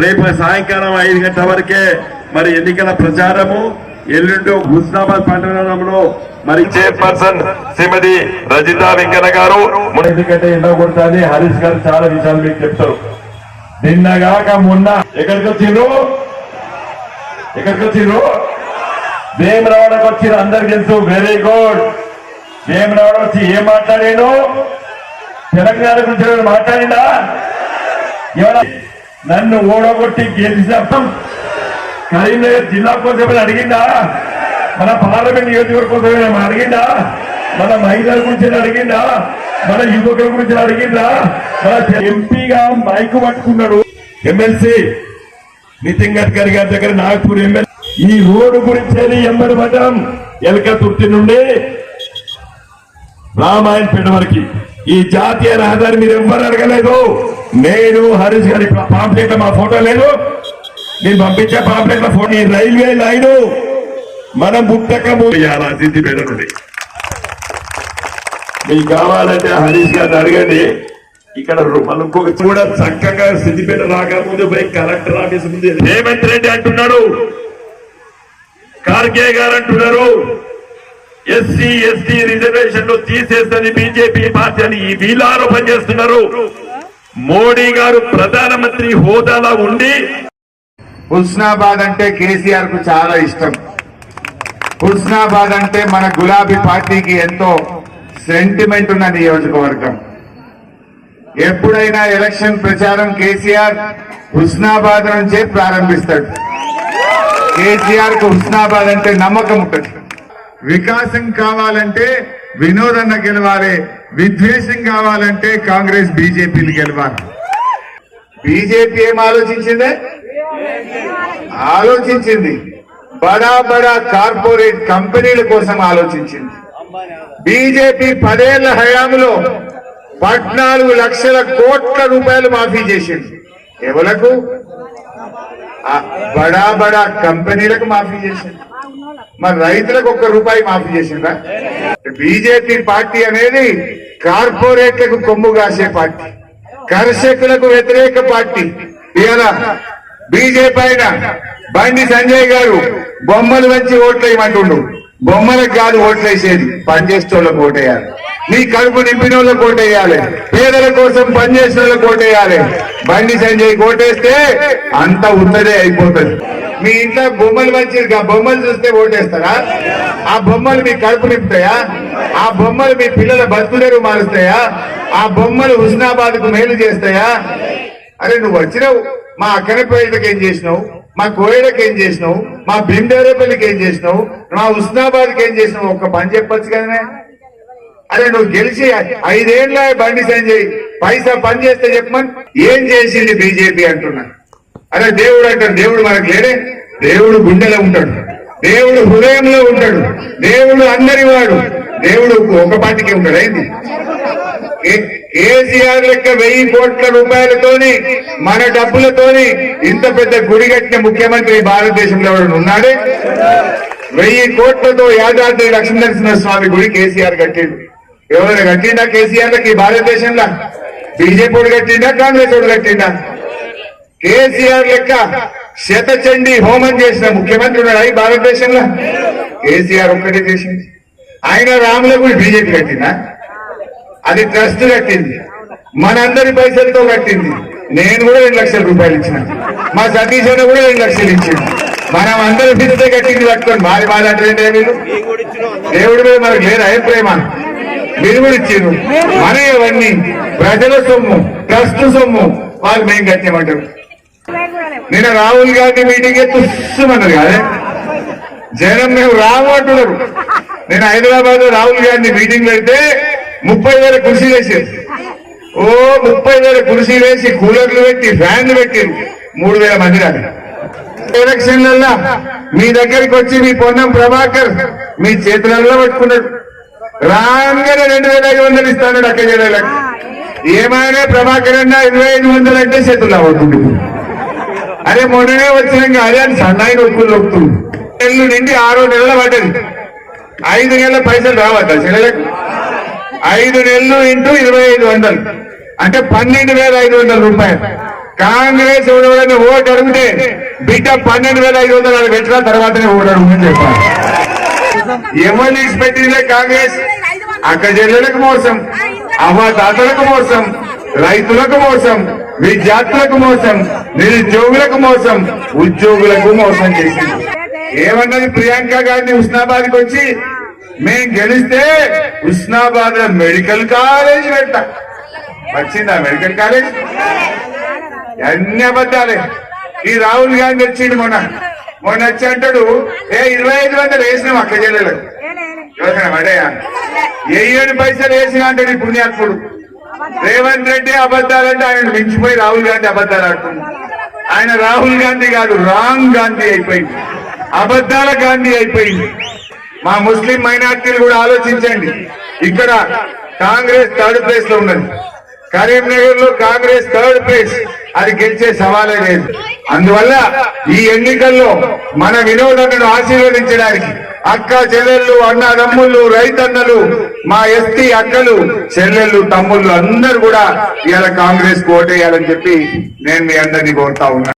రేపు సాయంకాలం ఐదు గంటల వరకే మరి ఎన్నికల ప్రచారము. ఎల్లుండి హుస్నాబాద్ పట్టణంలో మరి చైర్పర్సన్ శ్రీమతి రజిత వెంకన్న గారు. ఎందుకంటే ఎండ కొడుతుంది హరీష్ గారు చాలా విషయాలు మీకు చెప్తారు. నిన్నగాక మొన్న ఎక్కడికి వచ్చిండ్రు ఎక్కడికి వచ్చిండ్రు భీమరావడానికి వచ్చిండ్రు అందరికి తెలుసు. వెరీ గుడ్ భీమరావడం వచ్చి ఏం మాట్లాడాడు? తెలంగాణ గురించి మాట్లాడిందా నన్ను ఓడగొట్టి గెలిచినప్పుడు కరీంనగర్ జిల్లా కోసమే అడిగిందా? మన పార్లమెంట్ నియోజకవర్గం కోసమే అడిగిందా? మన మహిళల గురించి అడిగిందా? మన యువకుల గురించి అడిగిందా? మన ఎంపీగా మైకు పట్టుకున్నాడు ఎమ్మెల్సీ నితిన్ గడ్కరీ గారి దగ్గర నాగపూర్ ఎమ్మెల్యే ఈ రోడ్డు గురించి ఎంబడి పడ్డాం. ఎలక తుర్తి నుండి రామాయణపేట వరకు. ఈ జాతీయ రహదారి మీరు ఎవ్వరు అడగలేదు. నేను హరీష్ గారి పాంప్లెట్ మా ఫోటో లేదు. నేను పంపించే పాంప్లెట్ ఫోటో రైల్వే లైన్ మనం పుట్టక సిద్ధిపేట మీకు కావాలంటే హరీష్ గారిని అడగండి. ఇక్కడ మనం కూడా చక్కగా సిద్ధిపేట రాకముందు పోయి కలెక్టర్ ఆఫీస్ ముందు రేవంత్ రెడ్డి అంటున్నాడు. కార్కే గారు అంటున్నారు. ఎస్సీ ఎస్టీ రిజర్వేషన్లు తీసేస్తని బీజేపీ పార్టీ అని ఈ వీళ్ళు చేస్తున్నారు. మోడీ గారు ప్రధానమంత్రి హోదాలో ఉండి హుస్నాబాద్ అంటే కేసీఆర్కు చాలా ఇష్టం. హుస్నాబాద్ అంటే మన గులాబీ పార్టీకి ఎంతో సెంటిమెంట్ ఉన్న నియోజకవర్గం. ఎప్పుడైనా ఎలక్షన్ ప్రచారం కేసీఆర్ హుస్నాబాద్ నుంచే ప్రారంభిస్తాడు. కేసీఆర్కు హుస్నాబాద్ అంటే నమ్మకం ఉంటుంది. వికాసం కావాలంటే వినోదన్న గెలవాలి విద్వేషం కావాలంటే కాంగ్రెస్ బీజేపీలు గెలవాలి. బీజేపీ ఏం ఆలోచించిందే? ఆలోచించింది. బడా బడా కార్పొరేట్ కంపెనీల కోసం ఆలోచించింది. బీజేపీ పదేళ్ళ హయాంలో పద్నాలుగు లక్షల కోట్ల రూపాయలు మాఫీ చేసింది. ఎవలకు? బడా బడా కంపెనీలకు మాఫీ చేసింది. మరి రైతులకు ఒక్క రూపాయి మాఫీ చేసిందా? బీజేపీ పార్టీ అనేది కార్పొరేట్లకు కొమ్ము కాసే పార్టీ కర్షకులకు వ్యతిరేక పార్టీ. ఇలా బీజేపీ పైన బండి సంజయ్ గారు బొమ్మలు వచ్చి ఓట్లేయమంటుండు బొమ్మలకు కాదు ఓట్లేసేది పనిచేసేటోళ్ళకి ఓటేయాలి నీ కడుపు నింపిన వాళ్ళకు ఓటేయాలి పేదల కోసం పనిచేసిన వాళ్ళకు ఓటేయాలి బండి సంజయ్ ఓటేస్తే అంత ఉన్నదే అయిపోతుంది. మీ ఇంట్లో బొమ్మలు మంచి బొమ్మలు చూస్తే ఓటేస్తారా? ఆ బొమ్మలు మీ కడుపు నింపుతాయా? ఆ బొమ్మలు మీ పిల్లల బతుకులేరు మారుస్తాయా? ఆ బొమ్మలు హుస్నాబాద్కు మేలు చేస్తాయా? అరే నువ్వు వచ్చినావు. మా అక్కనపేటకి ఏం చేసినావు? మా కోయడకి ఏం చేసినావు? మా బిండేరేపల్లికి ఏం చేసినావు? మా హుస్నాబాద్కి ఏం చేసినావు? ఒక్క పని చెప్పొచ్చు కదనే? అరే నువ్వు గెలిచి ఐదేళ్ళ బండి సంజయ్. పైసా పని చేస్తే చెప్పమని? ఏం చేసింది బీజేపీ అంటున్నా. అరే దేవుడు అంటాడు దేవుడు మనకు లేడే? దేవుడు గుండెలో ఉంటాడు. దేవుడు హృదయంలో ఉంటాడు. దేవుడు అందరి వాడు. దేవుడు ఒక పాటికే ఉంటాడు ఏంది కేసీఆర్ లెక్క వెయ్యి కోట్ల రూపాయలతోని మన డబ్బులతోని ఇంత పెద్ద గుడి కట్టిన ముఖ్యమంత్రి భారతదేశంలో ఎవరైనా ఉన్నాడే? వెయ్యి కోట్లతో యాదాద్రి లక్ష్మీనరసింహ స్వామి గుడి కేసీఆర్ కట్టిండు. ఎవరు కట్టిండా కేసీఆర్ లకి భారతదేశంలో. బీజేపీ కట్టిండా? కాంగ్రెస్ వాడు కట్టిండా? కేసీఆర్ లెక్క శతచండి హోమం చేసిన ముఖ్యమంత్రి ఉన్నాడు. ఈ భారతదేశంలో. కేసీఆర్ ఒక్కటే చేసింది. ఆయన రాముల బీజేపీ కట్టిందా? అది ట్రస్ట్ కట్టింది. మనందరి పైసలతో కట్టింది. నేను కూడా రెండు లక్షల రూపాయలు ఇచ్చిన. మా సతీష్ అన్న కూడా రెండు లక్షలు ఇచ్చింది మనం అందరి ఫిజితే కట్టింది పట్టుకొని మాది మాది అంటే వీళ్ళు దేవుడి మీద మనకు లేదు ఏం ప్రేమ మీరు కూడా ఇచ్చారు. మన ఇవన్నీ ప్రజల సొమ్ము ట్రస్ట్ సొమ్ము. వాళ్ళు మేము కట్టామంటారు. నేను రాహుల్ గాంధీ మీటింగ్ తుస్సుమన్నారు కాదే. జనం మేము రాము అంటున్నారు. నేను హైదరాబాద్లో రాహుల్ గాంధీ మీటింగ్ పెడితే ముప్పై వేల కుర్చీలు వేసారు. ఓ ముప్పై వేల కుర్చీలు వేసి కూలర్లు పెట్టి ఫ్యాన్లు పెట్టారు. మూడు వేల మంది రాదు ఎలక్షన్లల్లా మీ దగ్గరికి వచ్చి మీ పొన్నం ప్రభాకర్ మీ చేతులలో పట్టుకున్నాడు. రాగానే రెండు వేల ఐదు వందలు ఇస్తాడు అక్కడ ఏమైనా ప్రభాకర్ అన్న ఇరవై ఐదు వందలు అంటే చేతుల్లో అవుతుంది అరే మొన్ననే వచ్చినాక అదే అని సన్నాయి నొప్పులు నొక్కుతుంది నెలలు నిండి ఆరో నెలల పడ్డది. ఐదు నెలల పైసలు రావద్దా చెల్లెలకు? ఐదు నెలలు ఇంటూ ఇరవై ఐదు వందలు. అంటే పన్నెండు వేల ఐదు వందల రూపాయలు. కాంగ్రెస్ ఎవరైనా ఓటు అడిగితే బిడ్డ పన్నెండు వేల ఐదు వందలు అది పెట్టిన తర్వాతనే ఓటు అడుగుతుంది చెప్పాలి. ఎవరిని ఇచ్చిపెట్టిందే కాంగ్రెస్? అక్క చెల్లెలకు మోసం అవ్వదాతలకు మోసం రైతులకు మోసం విద్యార్థులకు మోసం నిరుద్యోగులకు మోసం ఉద్యోగులకు మోసం చేసింది. ఏమన్నది ప్రియాంక గాంధీ ఉస్నాబాద్కి వచ్చి? మేము గెలిస్తే ఉస్నాబాద్లో మెడికల్ కాలేజ్ పెడతా. వచ్చిందా మెడికల్ కాలేజ్? అన్ని అబద్ధాలే. ఈ రాహుల్ గాంధీ వచ్చింది మొన్న. మొన్న వచ్చి అంటాడు ఏ ఇరవై ఐదు వందలు వేసినాం అక్క చెల్లెలకు యోచన పడేయా ఏడు పైసలు వేసిన అంటాడు ఈ పుణ్యాత్ముడు. రేవంత్ రెడ్డి అబద్ధాలంటే ఆయన మించిపోయి రాహుల్ గాంధీ అబద్ధాలు ఆడుతుంది. ఆయన రాహుల్ గాంధీ కాదు రాంగ్ గాంధీ అయిపోయింది. అబద్ధాల గాంధీ అయిపోయింది. మా ముస్లిం మైనార్టీలు కూడా ఆలోచించండి. ఇక్కడ కాంగ్రెస్ థర్డ్ ప్లేస్లో ఉన్నది. కరీంనగర్లో కాంగ్రెస్ థర్డ్ ప్లేస్. అది గెలిచే సవాలే లేదు. అందువల్ల ఈ ఎన్నికల్లో మన వినోదన్నను ఆశీర్వదించడానికి అక్క చెల్లెళ్ళు అన్నదమ్ముళ్ళు రైతన్నలు మా ఎస్టీ అక్కలు చెల్లెళ్ళు తమ్ముళ్ళు అందరూ కూడా ఇవాళ కాంగ్రెస్ ఓటేయాలని చెప్పి నేను మీ అందరినీ కోరుతా ఉన్నా.